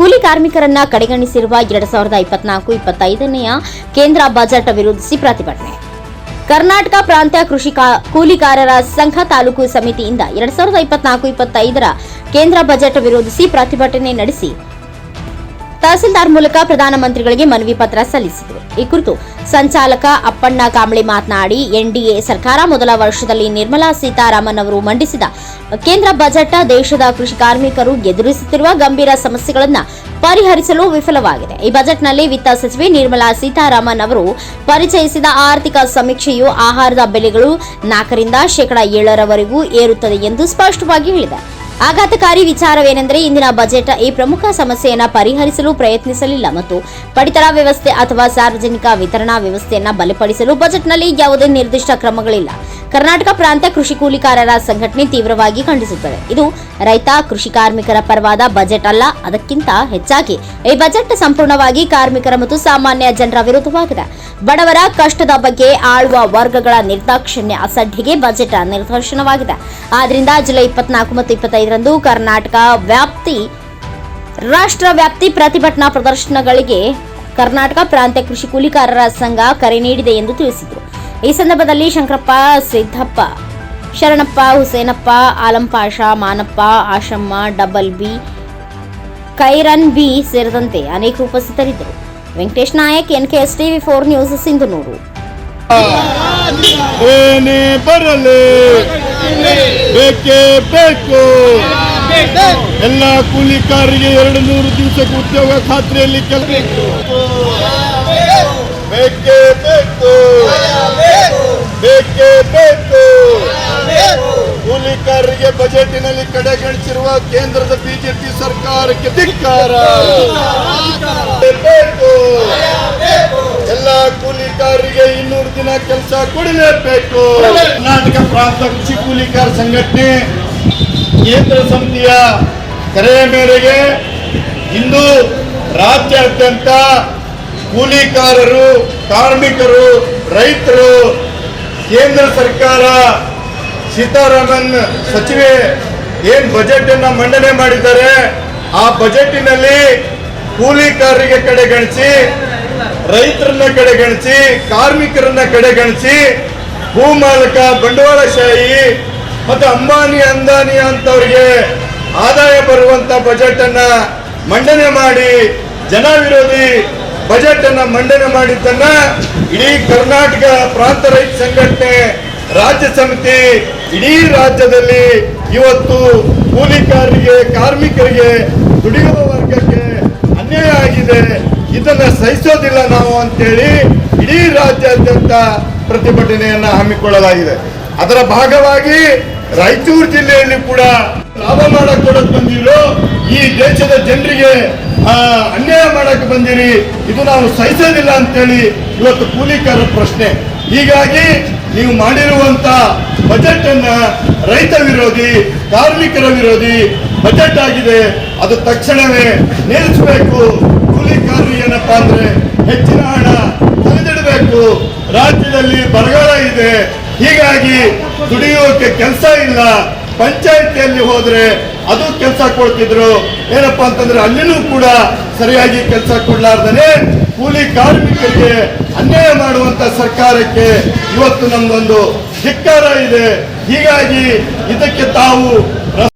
ಕೂಲಿ ಕಾರ್ಮಿಕರನ್ನ ಕಡೆಗಣಿಸಿರುವ ಎರಡ್ ಸಾವಿರದ ಇಪ್ಪತ್ನಾಲ್ಕು ಇಪ್ಪತ್ತೈದನೆಯ ಕೇಂದ್ರ ಬಜೆಟ್ ವಿರೋಧಿಸಿ ಪ್ರತಿಭಟನೆ. ಕರ್ನಾಟಕ ಪ್ರಾಂತ್ಯ ಕೃಷಿ ಕೂಲಿಕಾರರ ಸಂಘ ತಾಲೂಕು ಸಮಿತಿಯಿಂದ ಎರಡ್ ಸಾವಿರದ ಇಪ್ಪತ್ನಾಲ್ಕು ಇಪ್ಪತ್ತೈದರ ಕೇಂದ್ರ ಬಜೆಟ್ ವಿರೋಧಿಸಿ ಪ್ರತಿಭಟನೆ ನಡೆಸಿ ತಹಸೀಲ್ದಾರ್ ಮೂಲಕ ಪ್ರಧಾನಮಂತ್ರಿಗಳಿಗೆ ಮನವಿ ಪತ್ರ ಸಲ್ಲಿಸಿದರು. ಈ ಕುರಿತು ಸಂಚಾಲಕ ಅಪ್ಪಣ್ಣ ಕಾಂಬಳಿ ಮಾತನಾಡಿ, ಎನ್ಡಿಎ ಸರ್ಕಾರ ಮೊದಲ ವರ್ಷದಲ್ಲಿ ನಿರ್ಮಲಾ ಸೀತಾರಾಮನ್ ಅವರು ಮಂಡಿಸಿದ ಕೇಂದ್ರ ಬಜೆಟ್ ದೇಶದ ಕೃಷಿ ಕಾರ್ಮಿಕರು ಎದುರಿಸುತ್ತಿರುವ ಗಂಭೀರ ಸಮಸ್ಯೆಗಳನ್ನು ಪರಿಹರಿಸಲು ವಿಫಲವಾಗಿದೆ. ಈ ಬಜೆಟ್ನಲ್ಲಿ ವಿತ್ತ ಸಚಿವೆ ನಿರ್ಮಲಾ ಸೀತಾರಾಮನ್ ಅವರು ಪರಿಚಯಿಸಿದ ಆರ್ಥಿಕ ಸಮೀಕ್ಷೆಯು ಆಹಾರದ ಬೆಲೆಗಳು ನಾಲ್ಕರಿಂದ ಶೇಕಡಾ ಏಳರವರೆಗೂ ಏರುತ್ತದೆ ಎಂದು ಸ್ಪಷ್ಟವಾಗಿ ಹೇಳಿದೆ. ಆಘಾತಕಾರಿ ವಿಚಾರವೇನೆಂದರೆ ಇಂದಿನ ಬಜೆಟ್ ಈ ಪ್ರಮುಖ ಸಮಸ್ಯೆಯನ್ನು ಪರಿಹರಿಸಲು ಪ್ರಯತ್ನಿಸಲಿಲ್ಲ ಮತ್ತು ಪಡಿತರ ವ್ಯವಸ್ಥೆ ಅಥವಾ ಸಾರ್ವಜನಿಕ ವಿತರಣಾ ವ್ಯವಸ್ಥೆಯನ್ನು ಬಲಪಡಿಸಲು ಬಜೆಟ್ನಲ್ಲಿ ಯಾವುದೇ ನಿರ್ದಿಷ್ಟ ಕ್ರಮಗಳಿಲ್ಲ. ಕರ್ನಾಟಕ ಪ್ರಾಂತ ಕೃಷಿ ಕೂಲಿಕಾರರ ಸಂಘಟನೆ ತೀವ್ರವಾಗಿ ಖಂಡಿಸುತ್ತದೆ. ಇದು ರೈತ, ಕೃಷಿ ಕಾರ್ಮಿಕರ ಪರವಾದ ಬಜೆಟ್ ಅಲ್ಲ, ಅದಕ್ಕಿಂತ ಹೆಚ್ಚಾಗಿ ಈ ಬಜೆಟ್ ಸಂಪೂರ್ಣವಾಗಿ ಕಾರ್ಮಿಕರ ಮತ್ತು ಸಾಮಾನ್ಯ ಜನರ ವಿರುದ್ಧವಾಗಿದೆ. ಬಡವರ ಕಷ್ಟದ ಬಗ್ಗೆ ಆಳುವ ವರ್ಗಗಳ ನಿರ್ದಾಕ್ಷಿಣ್ಯ ಅಸಡ್ಡೆಗೆ ಬಜೆಟ್ ನಿದರ್ಶನವಾಗಿದೆ ಆದ್ರಿಂದ ಜುಲೈ ಇಪ್ಪತ್ನಾಲ್ಕು ಮತ್ತು ಇಪ್ಪತ್ತೈದರಂದು ಕರ್ನಾಟಕ ವ್ಯಾಪ್ತಿ, ರಾಷ್ಟ್ರ ವ್ಯಾಪ್ತಿ ಪ್ರತಿಭಟನಾ ಪ್ರದರ್ಶನಗಳಿಗೆ ಕರ್ನಾಟಕ ಪ್ರಾಂತ್ಯ ಕೃಷಿ ಕೂಲಿಕಾರರ ಸಂಘ ಕರೆ ನೀಡಿದೆ ಎಂದು ತಿಳಿಸಿದರು. ಈ ಸಂದರ್ಭದಲ್ಲಿ ಶಂಕರಪ್ಪ, ಸಿದ್ದಪ್ಪ, ಶರಣಪ್ಪ, ಹುಸೇನಪ್ಪ ಆಲಂಪಾಷ ಮಾನಪ್ಪ, ಆಶಮ್ಮ, ಡಬಲ್ ಬಿ, ಕೈರನ್ ಬಿ ಸೇರಿದಂತೆ ಅನೇಕ ಉಪಸ್ಥಿತರಿದ್ದರು. Venkatesh Nayak N K S TV four news, Sindhanur. ಏನೇ ಬರಲಿ, ಬೇಕೇ ಎಲ್ಲ ಕೂಲಿಕಾರರಿಗೆ ಎರಡು ನೂರು ದಿವಸಕ್ಕೆ ಉದ್ಯೋಗ ಖಾತ್ರಿಯಲ್ಲಿ ಕೆಲಸ ಬೇಕೇ ಬೇಕು. ಕೂಲಿಕಾರರಿಗೆ ಬಜೆಟಿನಲ್ಲಿ ಕಡೆಗಣಿಸಿರುವ ಕೇಂದ್ರದ ಬಿಜೆಪಿ ಸರ್ಕಾರಕ್ಕೆ ಧಿಕ್ಕಾರ. ಬೇಕು. ಎಲ್ಲ ಕೂಲಿಕಾರರಿಗೆ ಇನ್ನೂರು ದಿನ ಕೆಲಸ ಕೊಡಲೇಬೇಕು. ಕರ್ನಾಟಕ ಪ್ರಾಂತ ಕೃಷಿ ಕೂಲಿಕಾರ ಸಂಘಟನೆ ಕೇಂದ್ರ ಸಮಿತಿಯ ಕರೆಯ ಮೇರೆಗೆ ಇಂದು ರಾಜ್ಯಾದ್ಯಂತ ಕೂಲಿಕಾರರು, ಕಾರ್ಮಿಕರು, ರೈತರು ಕೇಂದ್ರ ಸರ್ಕಾರ ಸೀತಾರಾಮನ್ ಸಚಿವೆ ಏನ್ ಬಜೆಟ್ ಅನ್ನ ಮಂಡನೆ ಮಾಡಿದ್ದಾರೆ, ಆ ಬಜೆಟಿನಲ್ಲಿ ಕೂಲಿಕಾರರಿಗೆ ಕಡೆಗಣಿಸಿ, ರೈತರನ್ನ ಕಡೆಗಣಿಸಿ, ಕಾರ್ಮಿಕರನ್ನ ಕಡೆಗಣಿಸಿ ಭೂಮಾಲಕ ಬಂಡವಾಳಶಾಹಿ ಮತ್ತು ಅಂಬಾನಿ, ಅಂದಾನಿ ಅಂತವ್ರಿಗೆ ಆದಾಯ ಬರುವಂತ ಬಜೆಟ್ ಅನ್ನ ಮಂಡನೆ ಮಾಡಿ ಜನ ವಿರೋಧಿ ಬಜೆಟ್ ಅನ್ನ ಮಂಡನೆ ಮಾಡಿದ್ದನ್ನ ಇಡೀ ಕರ್ನಾಟಕ ಪ್ರಾಂತ ರೈತ ಸಂಘಟನೆ, ರಾಜ್ಯ ಸಮಿತಿ, ಇಡೀ ರಾಜ್ಯದಲ್ಲಿ ಇವತ್ತು ಕೂಲಿಕಾರರಿಗೆ, ಕಾರ್ಮಿಕರಿಗೆ, ದುಡಿಯುವ ವರ್ಗಕ್ಕೆ ಅನ್ಯಾಯ ಆಗಿದೆ. ಇದನ್ನ ಸಹಿಸೋದಿಲ್ಲ ನಾವು ಅಂತೇಳಿ ಇಡೀ ರಾಜ್ಯಾದ್ಯಂತ ಪ್ರತಿಭಟನೆಯನ್ನ ಹಮ್ಮಿಕೊಳ್ಳಲಾಗಿದೆ. ಅದರ ಭಾಗವಾಗಿ ರಾಯಚೂರು ಜಿಲ್ಲೆಯಲ್ಲಿ ಕೂಡ ಲಾಭ ಮಾಡಕ್ ಕೊಡಕ್ ಬಂದಿರೋ ಈ ದೇಶದ ಜನರಿಗೆ ಅನ್ಯಾಯ ಮಾಡಕ್ಕೆ ಬಂದಿರಿ. ಇದು ನಾವು ಸಹಿಸೋದಿಲ್ಲ ಅಂತೇಳಿ ಇವತ್ತು ಕೂಲಿಕಾರರ ಪ್ರಶ್ನೆ. ಹೀಗಾಗಿ ನೀವು ಮಾಡಿರುವಂತ ಬಜೆಟ್ ಅನ್ನ ರೈತ ವಿರೋಧಿ, ಕಾರ್ಮಿಕರ ವಿರೋಧಿ ಬಜೆಟ್ ಆಗಿದೆ. ಅದು ತಕ್ಷಣವೇ ನಿಲ್ಲಿಸಬೇಕು. ಕೂಲಿಕಾರರು ಏನಪ್ಪಾ ಅಂದ್ರೆ ಹೆಚ್ಚಿನ ಹಣ ತೆಗೆದಿಡಬೇಕು ರಾಜ್ಯದಲ್ಲಿ ಬರಗಾಲ ಇದೆ. ಹೀಗಾಗಿ ದುಡಿಯೋಕೆ ಕೆಲಸ ಇಲ್ಲ. ಪಂಚಾಯಿತಿಯಲ್ಲಿ ಹೋದ್ರೆ ಅದು ಕೆಲಸ ಕೊಡ್ತಿದ್ರು. ಏನಪ್ಪಾ ಅಂತಂದ್ರೆ ಅಲ್ಲಿನೂ ಕೂಡ ಸರಿಯಾಗಿ ಕೆಲಸ ಕೊಡ್ಲಾರ್ದನೆ ಕೂಲಿ ಕಾರ್ಮಿಕರಿಗೆ ಅನ್ಯಾಯ ಮಾಡುವಂತ ಸರ್ಕಾರಕ್ಕೆ ಇವತ್ತು ನಮ್ದೊಂದು ಧಿಕ್ಕಾರ ಇದೆ. ಹೀಗಾಗಿ ಇದಕ್ಕೆ ತಾವು